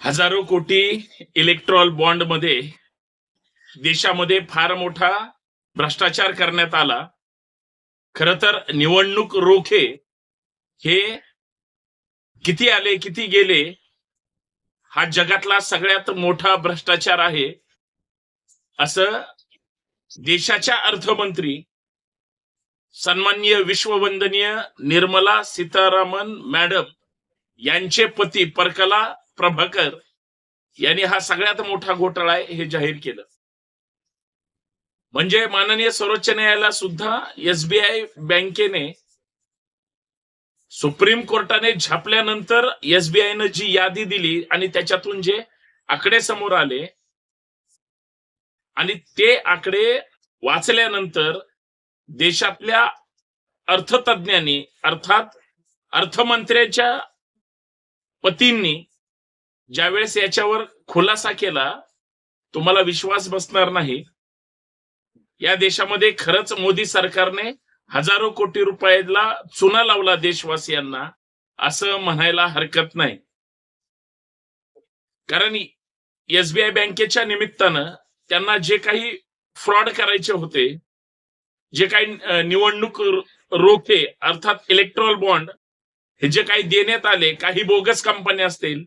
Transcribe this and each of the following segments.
हजारो कोटी इलेक्ट्रॉल बॉन्डमध्ये देशामध्ये फार मोठा भ्रष्टाचार करण्यात आला. खर तर निवडणूक रोखे हे किती आले किती गेले हा जगातला सगळ्यात मोठा भ्रष्टाचार आहे. असं देशाच्या अर्थमंत्री सन्माननीय विश्ववंदनीय निर्मला सीतारामन मॅडम यांचे पती परकला प्रभाकर यांनी हा सगळ्यात मोठा घोटाळा आहे हे जाहीर केलं. म्हणजे माननीय सर्वोच्च न्यायालयाला सुद्धा एसबीआय बँकेने सुप्रीम कोर्टाने झापल्यानंतर एसबीआयनं जी यादी दिली आणि त्याच्यातून जे आकडे समोर आले आणि ते आकडे वाचल्यानंतर देशातल्या अर्थतज्ञांनी अर्थात अर्थमंत्र्याच्या पतींनी ज्यावेळेस याच्यावर खुलासा केला तुम्हाला विश्वास बसणार नाही. या देशामध्ये खरंच मोदी सरकारने हजारो कोटी रुपयाला चुना लावला देशवासियांना असं म्हणायला हरकत नाही. कारण एसबीआय बँकेच्या निमित्तानं त्यांना जे काही फ्रॉड करायचे होते जे काही निवडणूक रोखे अर्थात इलेक्ट्रॉल बॉन्ड हे जे काही देण्यात आले काही बोगस कंपन्या असतील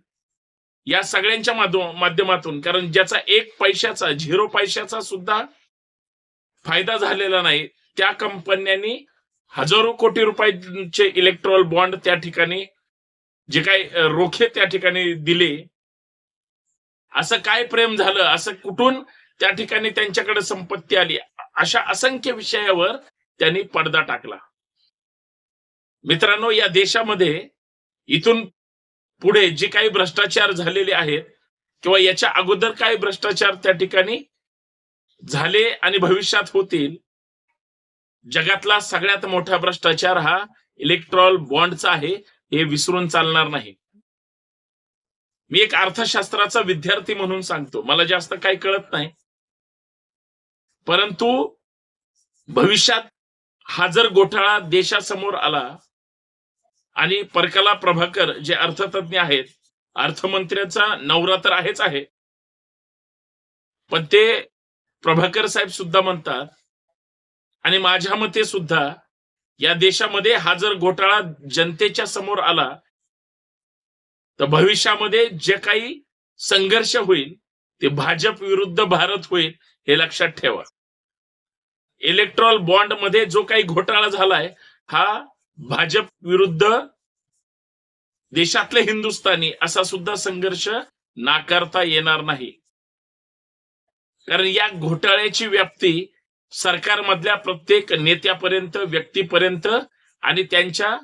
या सगळ्यांच्या माध्यमातून. कारण ज्याचा एक पैशाचा झिरो पैशाचा सुद्धा फायदा झालेला नाही. त्या कंपन्यांनी हजारो कोटी रुपयाचे इलेक्ट्रॉल बॉन्ड त्या ठिकाणी जे काही रोखे त्या ठिकाणी दिले. असं काय प्रेम झालं? असं कुठून त्या ठिकाणी त्यांच्याकडे संपत्ती आली? अशा असंख्य विषयावर त्यांनी पडदा टाकला. मित्रांनो या देशामध्ये इथून पुढे जे काही भ्रष्टाचार झालेले आहेत किंवा याच्या अगोदर काय भ्रष्टाचार त्या ठिकाणी झाले आणि भविष्यात होतील जगातला सगळ्यात मोठा भ्रष्टाचार हा इलेक्ट्रॉल बॉन्डचा आहे हे विसरून चालणार नाही. मी एक अर्थशास्त्राचा विद्यार्थी म्हणून सांगतो मला जास्त काही कळत नाही. परंतु भविष्यात हा जर घोटाळा देशासमोर आला आणि परकला प्रभाकर जे अर्थतज्ञ आहेत अर्थमंत्र्याचा नवरा तर आहेच आहे. पण ते प्रभाकर साहेब सुद्धा म्हणतात आणि माझ्या मते सुद्धा या देशामध्ये हा जर घोटाळा जनतेच्या समोर आला तर भविष्यामध्ये जे काही संघर्ष होईल ते भाजप विरुद्ध भारत होईल हे लक्षात ठेवा. इलेक्ट्रॉल बॉन्डमध्ये जो काही घोटाळा झालाय हा भाजप विरुद्ध देशातले हिंदुस्थानी असा सुद्धा संघर्ष नाकारता येणार नाही. कारण या घोटाळ्याची व्याप्ती सरकारमधल्या प्रत्येक नेत्यापर्यंत व्यक्तीपर्यंत आणि त्यांच्या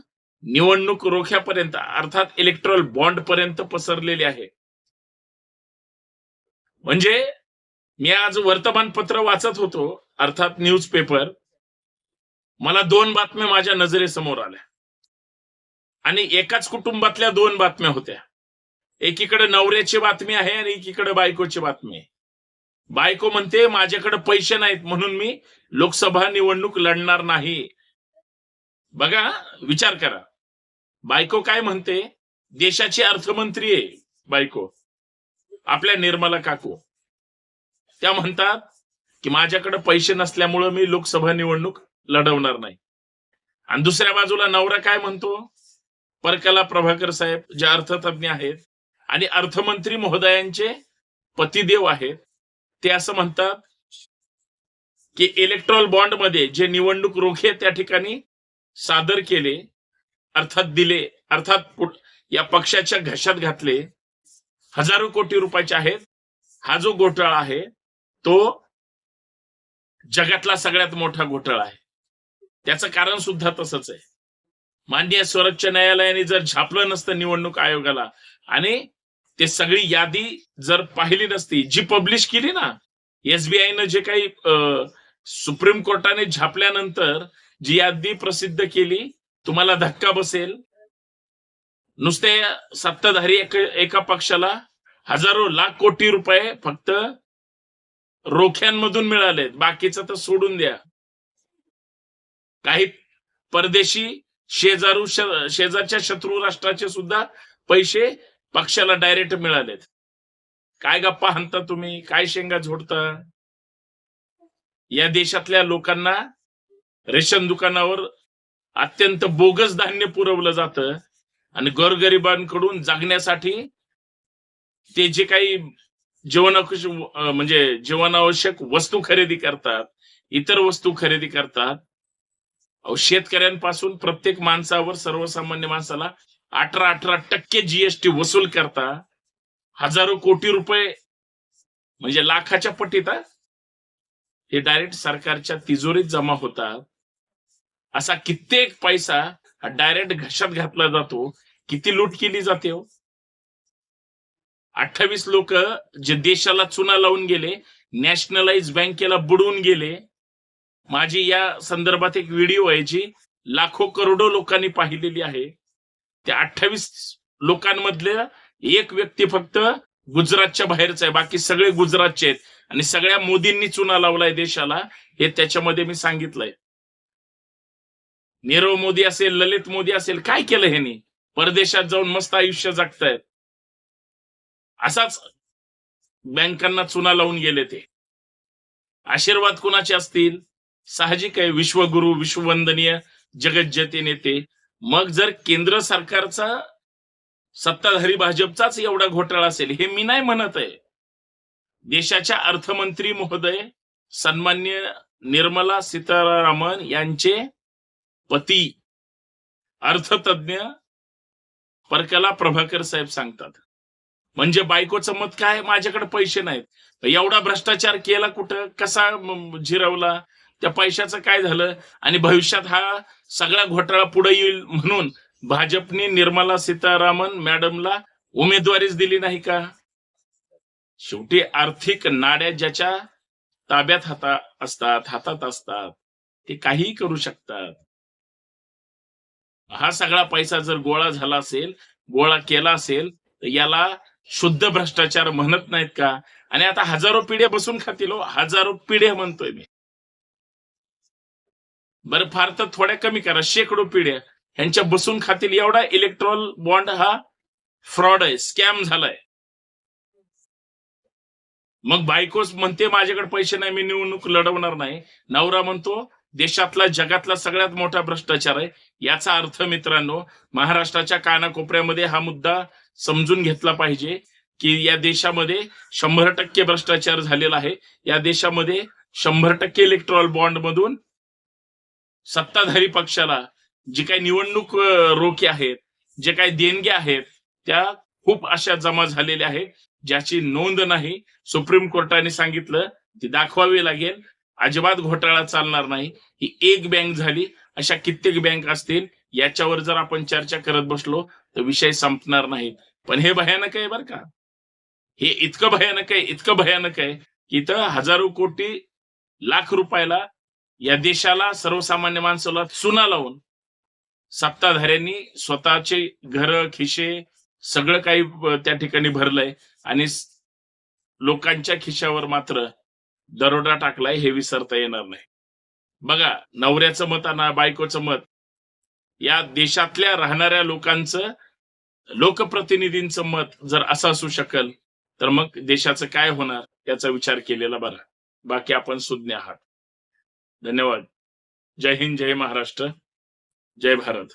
निवडणूक रोख्यापर्यंत अर्थात इलेक्ट्रॉल बॉन्ड पर्यंत पसरलेली आहे. म्हणजे मी आज वर्तमानपत्र वाचत होतो अर्थात न्यूज पेपर मला दोन बातम्या माझ्या नजरेसमोर आल्या. आणि एकाच कुटुंबातल्या दोन बातम्या होत्या. एकीकडे नवऱ्याची बातमी आहे आणि एकीकडे बायकोची बातमी आहे. बायको म्हणते माझ्याकडे पैसे नाहीत म्हणून मी लोकसभा निवडणूक लढणार नाही. बघा विचार करा. बायको काय म्हणते? देशाची अर्थमंत्री आहे बायको. आपल्या निर्मला काकू. त्या म्हणतात की माझ्याकडे पैसे नसल्यामुळं मी लोकसभा निवडणूक लढवणार नाही. आणि दुसऱ्या बाजूला नवरा काय म्हणतो? परकला प्रभाकर साहेब जे अर्थतज्ञ आहेत आणि अर्थमंत्री महोदयांचे पतिदेव आहेत ते असं म्हणतात की इलेक्ट्रॉल बॉन्डमध्ये जे निवडणूक रोखे त्या ठिकाणी सादर केले अर्थात दिले अर्थात या पक्षाच्या घशात घातले हजारो कोटी रुपयाचे आहेत. हा जो घोटाळा आहे तो जगातला सगळ्यात मोठा घोटाळा आहे. त्याचं कारण सुद्धा तसंच आहे. माननीय सर्वोच्च न्यायालयाने जर झापलं नसतं निवडणूक आयोगाला आणि ते सगळी यादी जर पाहिली नसती जी पब्लिश केली ना एसबीआयनं जे काही सुप्रीम कोर्टाने झापल्यानंतर जी यादी प्रसिद्ध केली तुम्हाला धक्का बसेल. नुसते सत्ताधारी एक- एका पक्षाला हजारो लाख कोटी रुपये फक्त रोख्यांमधून मिळालेत बाकीचं तर सोडून द्या. काही परदेशी शेजारू शेजारच्या शत्रू राष्ट्राचे सुद्धा पैसे पक्षाला डायरेक्ट मिळालेत. काय गप्पा हाणता तुम्ही? काय शेंगा झोडता? या देशातल्या लोकांना रेशन दुकानावर अत्यंत बोगस धान्य पुरवलं जातं आणि गोरगरिबांकडून जगण्यासाठी ते जे काही जीवनावश्यक म्हणजे जीवनावश्यक वस्तू खरेदी करतात इतर वस्तू खरेदी करतात शेतकऱ्यांपासून प्रत्येक माणसावर सर्वसामान्य माणसाला अठरा अठरा टक्के जीएसटी वसूल करता हजारो कोटी रुपये म्हणजे लाखाच्या पटीत हे? डायरेक्ट सरकारच्या तिजोरीत जमा होतात. असा कित्येक पैसा हा डायरेक्ट घशात घातला जातो. किती लूट केली जाते हो? अठ्ठावीस लोक जे देशाला चुना लावून गेले नॅशनलाइज बँकेला बुडवून गेले माझी या संदर्भात एक व्हिडिओ आहे जी लाखो करोडो लोकांनी पाहिलेली आहे. त्या अठ्ठावीस लोकांमधल्या एक व्यक्ती फक्त गुजरातच्या बाहेरच आहे. बाकी सगळे गुजरातचे आहेत. आणि सगळ्या मोदींनी चुना लावलाय देशाला हे त्याच्यामध्ये मी सांगितलंय. नीरव मोदी असेल ललित मोदी असेल काय केलं ह्यानी? परदेशात जाऊन मस्त आयुष्य जगतायत. असाच बँकांना चुना लावून गेले ते. आशीर्वाद कुणाचे असतील? साहजिक आहे. विश्वगुरु विश्ववंदनीय जगज्जते नेते. मग जर केंद्र सरकारचा सत्ताधारी भाजपचाच एवढा घोटाळा असेल हे मी नाही म्हणत आहे. देशाच्या अर्थमंत्री महोदय सन्मान्य निर्मला सीतारामन यांचे पती अर्थतज्ञ परकला प्रभाकर साहेब सांगतात. म्हणजे बायकोचं मत काय? माझ्याकडे पैसे नाहीत. एवढा भ्रष्टाचार केला कुठं? कसा झिरवला त्या पैशाचं काय झालं? आणि भविष्यात हा सगळा घोटाळा पुढे येईल म्हणून भाजपने निर्मला सीतारामन मॅडमला उमेदवारीच दिली नाही का? शेवटी आर्थिक नाड्या ज्याच्या ताब्यात हाता असतात हातात असतात ते काहीही करू शकतात. हा सगळा पैसा जर गोळा झाला असेल गोळा केला असेल तर याला शुद्ध भ्रष्टाचार म्हणत नाहीत का? आणि आता हजारो पिढ्या बसून खातील हो. हजारो पिढ्या म्हणतोय मी. बरं फार तर थोड्या कमी करा. शेकडो पिढ्या. ह्यांच्या बसून खातील एवढा इलेक्ट्रॉल बॉन्ड हा फ्रॉड आहे स्कॅम झालाय. मग बायकोच म्हणते माझ्याकडे पैसे नाही मी निवडणूक लढवणार नाही. नवरा म्हणतो देशातला जगातला सगळ्यात मोठा भ्रष्टाचार आहे. याचा अर्थ मित्रांनो महाराष्ट्राच्या कानाकोपऱ्यामध्ये हा मुद्दा समजून घेतला पाहिजे की या देशामध्ये शंभर टक्के भ्रष्टाचार झालेला आहे. या देशामध्ये शंभर टक्के इलेक्ट्रॉल बॉन्ड मधून सत्ताधारी पक्षाला जी काही निवडणूक रोखे आहेत जे काही देणग्या आहेत त्या खूप अशा जमा झालेल्या आहेत ज्याची नोंद नाही. सुप्रीम कोर्टाने सांगितलं ती दाखवावी लागेल. अजिबात घोटाळा चालणार नाही. ही एक बँक झाली. अशा कित्येक बँक असतील याच्यावर जर आपण चर्चा करत बसलो तर विषय संपणार नाही. पण हे भयानक आहे बरं का. हे इतकं भयानक आहे इतकं भयानक आहे की इथं हजारो कोटी लाख रुपयाला या देशाला सर्वसामान्य माणसाला चुना लावून सत्ताधाऱ्यांनी स्वतःचे घर खिशे सगळं काही त्या ठिकाणी भरलंय आणि लोकांच्या खिशावर मात्र दरोडा टाकलाय हे विसरता येणार नाही. बघा नवऱ्याचं मत आणि बायकोचं मत. या देशातल्या राहणाऱ्या लोकांचं लोकप्रतिनिधींचं मत जर असं असू शकल तर मग देशाचं काय होणार याचा विचार केलेला बरा. बाकी आपण सुज्ञ आहात. धन्यवाद. जय हिंद जय महाराष्ट्र जय भारत.